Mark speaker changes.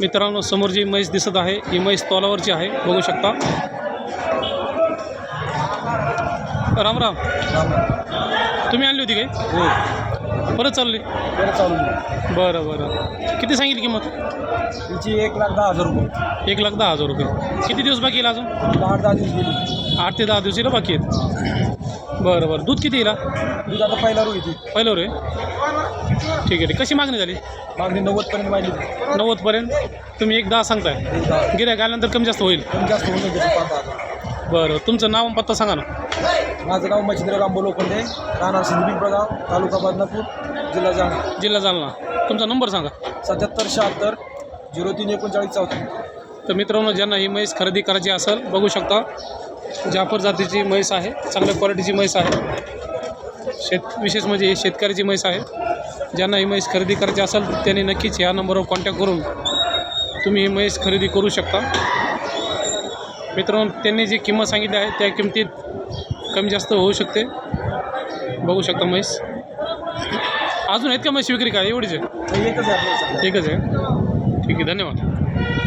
Speaker 1: मित्रांनो समोर जी म्हैस दिसत आहे ही म्हैस तोलावरची आहे. बघू शकता. राम राम. तुम्ही आणली होती काय?
Speaker 2: हो.
Speaker 1: परत चालली?
Speaker 2: बरं चालू आहे.
Speaker 1: बरं बरं. किती सांगितली किंमत?
Speaker 2: तिची एक लाख दहा हजार रुपये.
Speaker 1: एक लाख दहा हजार रुपये. किती दिवस बाकी येईल अजून?
Speaker 2: आठ दहा दिवस
Speaker 1: आठ ते दहा दिवसाला बाकी आहेत बरं बरं. दूध किती येईल? हा?
Speaker 2: दूध आता पहिला रो येते.
Speaker 1: पहिलं रे ठीक आहे ठीक. कशी मागणी झाली?
Speaker 2: मागणी नव्वदपर्यंत माहिती
Speaker 1: नव्वदपर्यंत? तुम्ही एक दहा सांगताय. गिऱ्हाईक आल्यानंतर कमी जास्त होईल.
Speaker 2: कमी जास्त होऊन
Speaker 1: बरं तुमचं नाव आणि पत्ता सांगा ना.
Speaker 2: माझं गाव मच्छिंद्र रामबो लोखंडे राहणार सिंधी पिंपळगाव तालुका बदनापूर जिल्हा जालना.
Speaker 1: जिल्हा जालना. तुमचा नंबर सांगा.
Speaker 2: सत्याहत्तर शहात्तर झिरो तीन एकोणचाळीस चौथा
Speaker 1: तर मित्रांनो ज्यांना ही म्हैस खरेदी करायची असेल बघू शकता. जाफर जातीची म्हैस आहे चांगल्या क्वालिटीची म्हैस आहे. शेत विशेष म्हणजे ही शेतकऱ्याची म्हैस आहे. ज्यांना ही म्हैस खरेदी करायची असेल त्यांनी नक्कीच ह्या नंबरवर कॉन्टॅक्ट करून तुम्ही ही म्हैस खरेदी करू शकता. मित्रांनो त्यांनी जी किंमत सांगितली आहे त्या किमतीत कमी जास्त होऊ शकते. बघू शकता म्हैस. अजून आहेत का म्हैस विक्री काय एवढीच आहे. एकच आहे. ठीक आहे धन्यवाद.